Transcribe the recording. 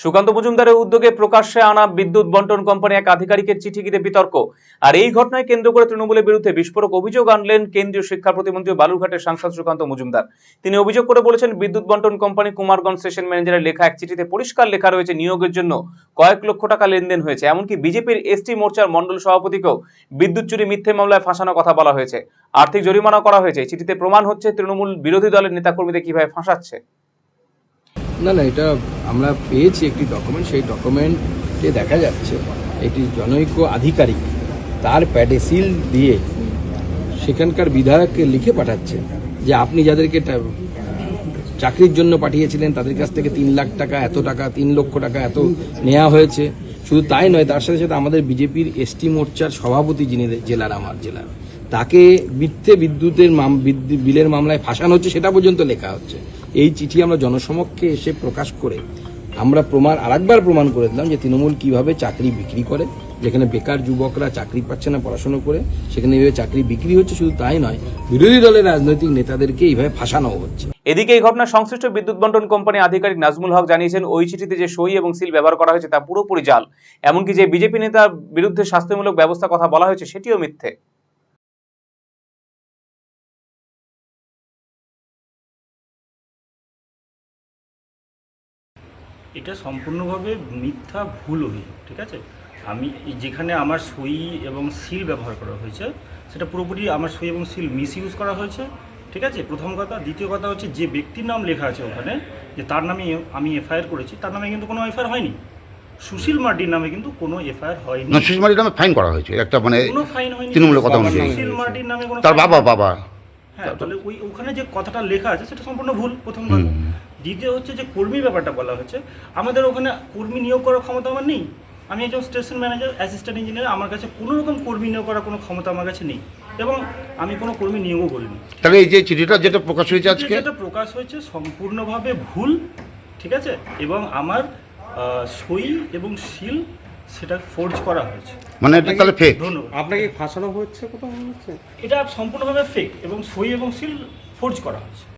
সুকান্ত মজুমদারের উদ্যোগে প্রকাশ্যে আনা বিদ্যুৎ বন্টন কোম্পানি এক আধিকারিকের চিঠি ঘিরে বিতর্ক। আর এই ঘটনায় কেন্দ্র করে তৃণমূলের বিরুদ্ধে বিস্ফোরক অভিযোগ আনলেন কেন্দ্রীয় শিক্ষা প্রতিমন্ত্রী বালুরঘাটের সাংসদ সুকান্ত মজুমদার। তিনি অভিযোগ করে বলেছেন, বিদ্যুৎ বন্টন কোম্পানি কুমারগঞ্জ স্টেশন ম্যানেজারের লেখা এক চিঠিতে পরিষ্কার লেখা রয়েছে, নিয়োগের জন্য কয়েক লক্ষ টাকা লেনদেন হয়েছে। এমনকি বিজেপির এসটি মোর্চার মন্ডল সভাপতিকেও বিদ্যুৎ চুরি, মিথ্যে মামলায় ফাঁসানোর কথা বলা হয়েছে। আর্থিক জরিমানা করা হয়েছে। চিঠিতে প্রমাণ হচ্ছে, তৃণমূল বিরোধী দলের নেতাকর্মীদের কীভাবে ফাঁসাচ্ছে। না না, এটা আমরা পেয়েছি একটি ডকুমেন্ট সেই ডকুমেন্টে দেখা যাচ্ছে একটি জনৈক আধিকারিক তার প্যাডে সিল দিয়ে সেখানকার বিধায়ককে লিখে পাঠাচ্ছে যে আপনি যাদেরকে চাকরির জন্য পাঠিয়েছিলেন, তাদের কাছ থেকে তিন লাখ টাকা, এত টাকা, তিন লক্ষ টাকা এত নেওয়া হয়েছে। শুধু তাই নয়, তার সাথে সাথে আমাদের বিজেপির এসটি মোর্চার সভাপতি যিনি জেলার আমার, জেলার, তাকে মিথ্যে বিদ্যুতের বিলের মামলায় ফাঁসানো হচ্ছে, সেটা পর্যন্ত লেখা হচ্ছে। এই চিঠি আমরা জনসমক্ষে এসে প্রকাশ করে আমরা প্রমাণ, আরেকবার প্রমাণ করে দিলাম যে তৃণমূল কীভাবে চাকরি বিক্রি করে। যেখানে বেকার যুবকরা চাকরি পাচ্ছে না পড়াশোনা করে, সেখানে এইভাবে চাকরি বিক্রি হচ্ছে, শুধু তাই নয়, বিরোধী দলের রাজনৈতিক নেতাদেরকে এইভাবে ফাঁসানো হচ্ছে। এদিকে এই ঘটনার সংশ্লিষ্ট বিদ্যুৎ বন্টন কোম্পানি আধিকারিক নাজমুল হক জানিয়েছেন, ওই চিঠিতে যে সই এবং সিল ব্যবহার করা হয়েছে তা পুরোপুরি জাল। এমনকি যে বিজেপি নেতার বিরুদ্ধে শাস্তিমূলক ব্যবস্থা কথা বলা হয়েছে, সেটিও মিথ্যে। এটা সম্পূর্ণভাবে মিথ্যা ভুল অভিযোগ ঠিক আছে? আমি যেখানে আমার সই এবং সিল ব্যবহার করা হয়েছে সেটা পুরোপুরি আমার সই এবং সিল মিস ইউজ করা হয়েছে ঠিক আছে? প্রথম কথা। দ্বিতীয় কথা হচ্ছে যে ব্যক্তির নাম লেখা আছে ওখানে যে তার নামে আমি এফআইআর করেছি তার নামে কিন্তু কোনো এফআইআর হয়নি। সুশীল মার্ডির নামে কিন্তু কোনো এফআইআর হয়নি। না সুষমার নামে ফাইন করা হয়েছে। একটা মানে কোনো ফাইন হয়নি। তৃণমূলের কথা অনুযায়ী সুশীল মার্ডির নামে কোনো তার বাবা বাবা। হ্যাঁ তাহলে ওই ওখানে যে কথাটা লেখা আছে সেটা সম্পূর্ণ ভুল প্রথম কথা। দ্বিতীয় হচ্ছে যে কর্মী ব্যাপারটা বলা হয়েছে। আমাদের ওখানে কর্মী নিয়োগ করার ক্ষমতা আমার নেই। আমি একজন স্টেশন ম্যানেজার অ্যাসিস্ট্যান্ট ইঞ্জিনিয়ার আমার কাছে কোনো রকম কর্মী নিয়োগ করার কোনো ক্ষমতা আমার কাছে নেই। এবং আমি কোনো কর্মী নিয়োগও করিনি। তাহলে এই যে চিঠিটা যেটা প্রকাশ হয়েছে আজকে? যেটা প্রকাশ হয়েছে সম্পূর্ণভাবে ভুল ঠিক আছে? এবং আমার সই এবং সিল সেটা ফোর্জ করা হয়েছে। মানে এটা তাহলে ফেক ধন্যবাদ। আপনাকে ফাঁসানো হচ্ছে কোথাও হচ্ছে? এটা সম্পূর্ণভাবে ফেক এবং সই এবং সিল ফোর্জ করা হয়েছে।